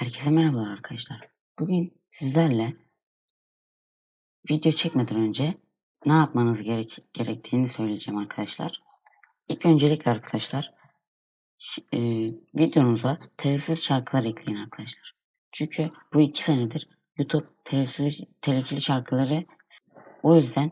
Herkese merhabalar arkadaşlar. Bugün sizlerle video çekmeden önce ne yapmanız gerek gerektiğini söyleyeceğim arkadaşlar. İlk öncelikle arkadaşlar e, videonuza telifsiz şarkılar ekleyin arkadaşlar. Çünkü bu iki senedir YouTube telifsiz, telifli şarkıları o yüzden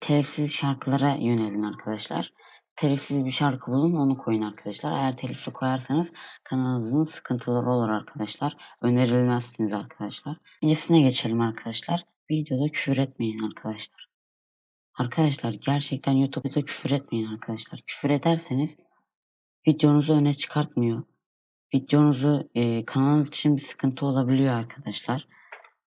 telifsiz şarkılara yönelin arkadaşlar. Telifsiz bir şarkı bulun onu koyun arkadaşlar. Eğer telifli koyarsanız kanalınızın sıkıntıları olur arkadaşlar. Önerilmezsiniz arkadaşlar. İkincisine geçelim arkadaşlar. Videoda küfür etmeyin arkadaşlar. Arkadaşlar gerçekten YouTube'da küfür etmeyin arkadaşlar. Küfür ederseniz videonuzu öne çıkartmıyor. Videonuzu e, kanal için bir sıkıntı olabiliyor arkadaşlar.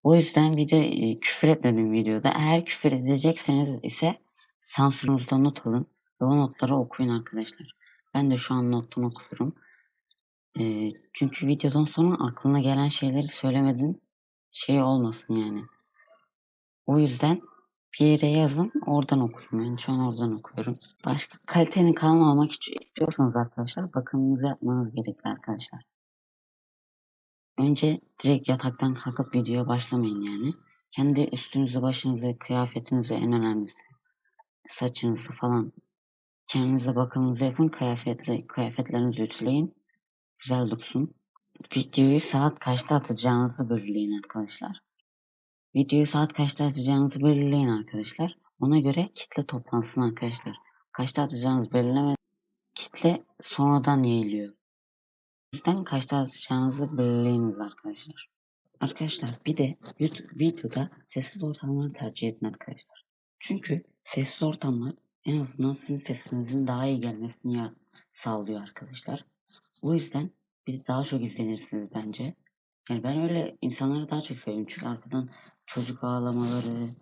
O yüzden video e, küfür etmedim videoda. Eğer küfür edecekseniz ise sansürünüzde not alın ve o notları okuyun arkadaşlar. Ben de şu an nottan okuyorum. E, çünkü videodan sonra aklına gelen şeyleri söylemedin şey olmasın yani. O yüzden bir yere yazın oradan okuyun. Ben şu an oradan okuyorum. Başka kaliteli kanal almak için istiyorsanız arkadaşlar bakımınızı yapmanız gerekli arkadaşlar. Önce direkt yataktan kalkıp videoya başlamayın yani. Kendi üstünüzü, başınızı, kıyafetinizi en önemlisi. Saçınızı falan. Kendinize bakımınızı yapın. Kıyafetle, kıyafetlerinizi ütüleyin. Güzel dursun. Videoyu saat kaçta atacağınızı belirleyin arkadaşlar. Videoyu saat kaçta atacağınızı belirleyin arkadaşlar. Ona göre kitle toplansın arkadaşlar. Kaçta atacağınızı belirleme kitle sonradan yayılıyor. O yüzden kaçta atacağınızı belirleyiniz arkadaşlar. Arkadaşlar bir de YouTube videoda sessiz ortamları tercih edin arkadaşlar. Çünkü sessiz ortamlar en azından sizin sesinizin daha iyi gelmesini sağlıyor arkadaşlar. O yüzden bir daha çok izlenirsiniz bence. Yani ben öyle insanları daha çok seviyorum. Çünkü arkadan çocuk ağlamaları,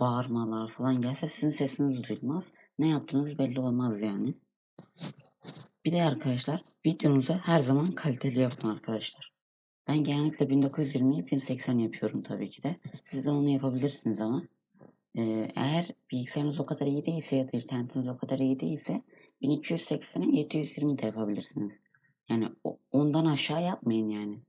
bağırmalar falan gelse sizin sesiniz duyulmaz. Ne yaptığınız belli olmaz yani. Bir de arkadaşlar videonuzu her zaman kaliteli yapın arkadaşlar. Ben genellikle 1920'yi 1080 yapıyorum tabii ki de. Siz de onu yapabilirsiniz ama. Eğer bilgisayarınız o kadar iyi değilse ya da internetiniz o kadar iyi değilse 1280'i 720 de yapabilirsiniz. Yani ondan aşağı yapmayın yani.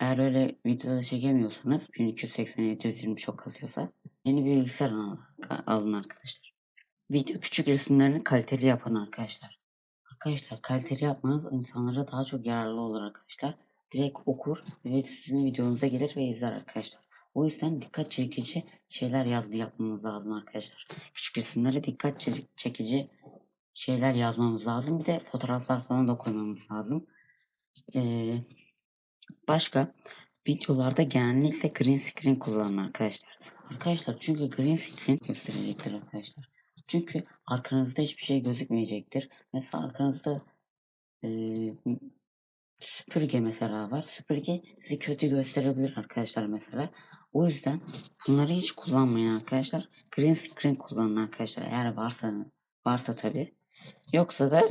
Eğer öyle videoda çekemiyorsanız 1280 720 çok kalıyorsa yeni bir bilgisayar al- alın arkadaşlar. Video küçük resimlerini kaliteli yapın arkadaşlar. Arkadaşlar kaliteli yapmanız insanlara daha çok yararlı olur arkadaşlar. Direkt okur ve sizin videonuza gelir ve izler arkadaşlar. O yüzden dikkat çekici şeyler yazdı yapmamız lazım arkadaşlar. Küçük resimlere dikkat çe- çekici şeyler yazmamız lazım. Bir de fotoğraflar falan da koymamız lazım. Ee, başka videolarda genellikle green screen kullanın arkadaşlar. Arkadaşlar çünkü green screen gösterecektir arkadaşlar. Çünkü arkanızda hiçbir şey gözükmeyecektir. Mesela arkanızda eee, süpürge mesela var. Süpürge sizi kötü gösterebilir arkadaşlar mesela. O yüzden bunları hiç kullanmayın arkadaşlar. Green screen kullanın arkadaşlar. Eğer varsa varsa tabi. Yoksa da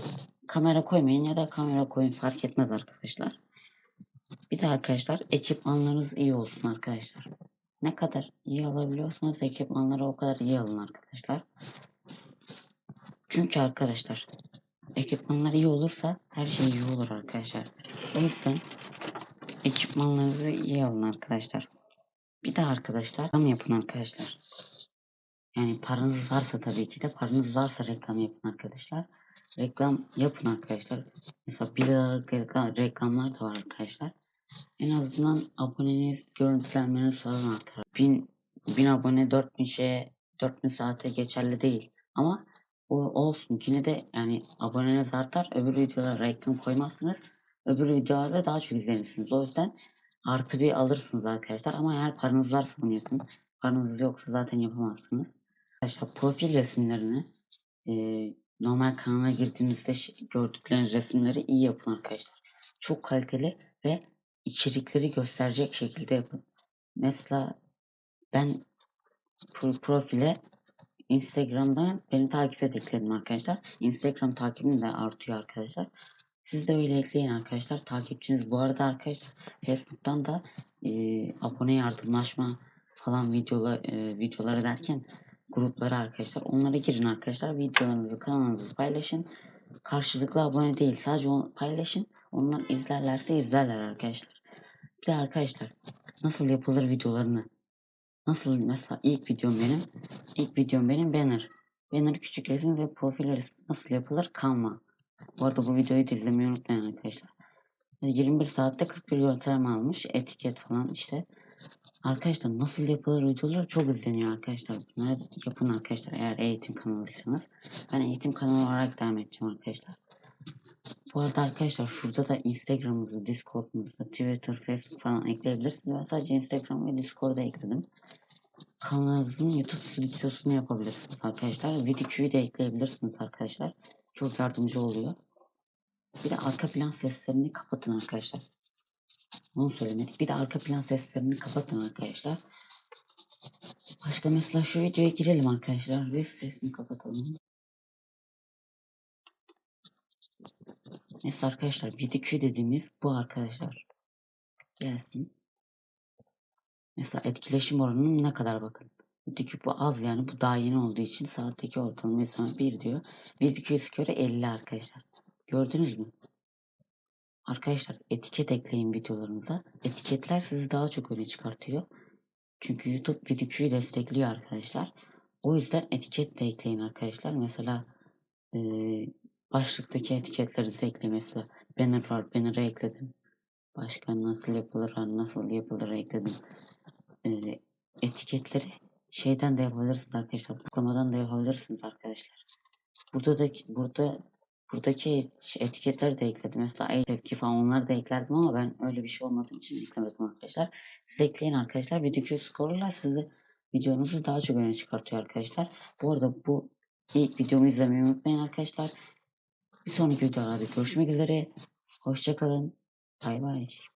kamera koymayın ya da kamera koyun fark etmez arkadaşlar. Bir de arkadaşlar ekipmanlarınız iyi olsun arkadaşlar. Ne kadar iyi alabiliyorsanız ekipmanları o kadar iyi alın arkadaşlar. Çünkü arkadaşlar ekipmanlar iyi olursa her şey iyi olur arkadaşlar. O yüzden ekipmanlarınızı iyi alın arkadaşlar. Bir de arkadaşlar reklam yapın arkadaşlar. Yani paranız varsa tabii ki de paranız varsa reklam yapın arkadaşlar. Reklam yapın arkadaşlar. Mesela 1 liralık reklam, reklamlar da var arkadaşlar. En azından aboneniz, görüntülenmeniz falan artar. 1000, 1000 abone 4000 şeye, 4000 saate geçerli değil. Ama o olsun. Yine de yani aboneniz artar. Öbür videolara reklam koymazsınız. Öbür videolarda daha çok izlenirsiniz. O yüzden artı bir alırsınız arkadaşlar. Ama eğer paranız varsa bunu yapın. Paranız yoksa zaten yapamazsınız. Arkadaşlar profil resimlerini eee, normal kanala girdiğinizde gördükleriniz resimleri iyi yapın arkadaşlar. Çok kaliteli ve içerikleri gösterecek şekilde yapın. Mesela ben pro- profile Instagram'dan beni takip et arkadaşlar. Instagram takibim de artıyor arkadaşlar. Siz de öyle ekleyin arkadaşlar. Takipçiniz bu arada arkadaşlar Facebook'tan da e, abone yardımlaşma falan videolar e, videoları derken grupları arkadaşlar. Onlara girin arkadaşlar. Videolarınızı kanalınızı paylaşın. Karşılıklı abone değil. Sadece onu paylaşın. Onlar izlerlerse izlerler arkadaşlar. Bir de arkadaşlar nasıl yapılır videolarını nasıl mesela ilk videom benim ilk videom benim banner banner küçük resim ve profil resim nasıl yapılır Canva bu arada bu videoyu izlemeyi unutmayın arkadaşlar 21 saatte 41 görüntüleme almış etiket falan işte Arkadaşlar nasıl yapılır videolar çok izleniyor arkadaşlar. Bunları yapın arkadaşlar eğer eğitim kanalıysanız. Ben eğitim kanalı olarak devam edeceğim arkadaşlar. Bu arada arkadaşlar şurada da Instagram'ımızı, Discord'umuzu, Twitter, Facebook falan ekleyebilirsiniz. Ben sadece Instagram ve Discord'a ekledim. Kanalınızın YouTube stüdyosunu yapabilirsiniz arkadaşlar. Vidikü'yü de ekleyebilirsiniz arkadaşlar. Çok yardımcı oluyor. Bir de arka plan seslerini kapatın arkadaşlar. Bunu söylemedik. Bir de arka plan seslerini kapatın arkadaşlar. Başka mesela şu videoya girelim arkadaşlar ve sesini kapatalım. Neyse arkadaşlar VDQ dediğimiz bu arkadaşlar. Gelsin. Mesela etkileşim oranının ne kadar bakın. VDQ bu az yani bu daha yeni olduğu için saatteki ortalama mesela 1 diyor. VDQ skorı 50 arkadaşlar. Gördünüz mü? Arkadaşlar etiket ekleyin videolarınıza. Etiketler sizi daha çok öne çıkartıyor. Çünkü YouTube VDQ'yu destekliyor arkadaşlar. O yüzden etiket de ekleyin arkadaşlar. Mesela e, başlıktaki etiketleri ekle mesela. Banner var. Banner'ı ekledim. Başka nasıl yapılır, nasıl yapılır ekledim. Etiketleri şeyden de yapabilirsiniz arkadaşlar. Tıklamadan da yapabilirsiniz arkadaşlar. Burada da burada buradaki etiketleri de ekledim. Mesela el tepki falan onları da eklerdim ama ben öyle bir şey olmadığım için eklemedim arkadaşlar. Siz ekleyin arkadaşlar. Video skorlar sizi videonuzu daha çok öne çıkartıyor arkadaşlar. Bu arada bu ilk videomu izlemeyi unutmayın arkadaşlar. Bir sonraki videolarda görüşmek üzere. Hoşçakalın. Bay bay.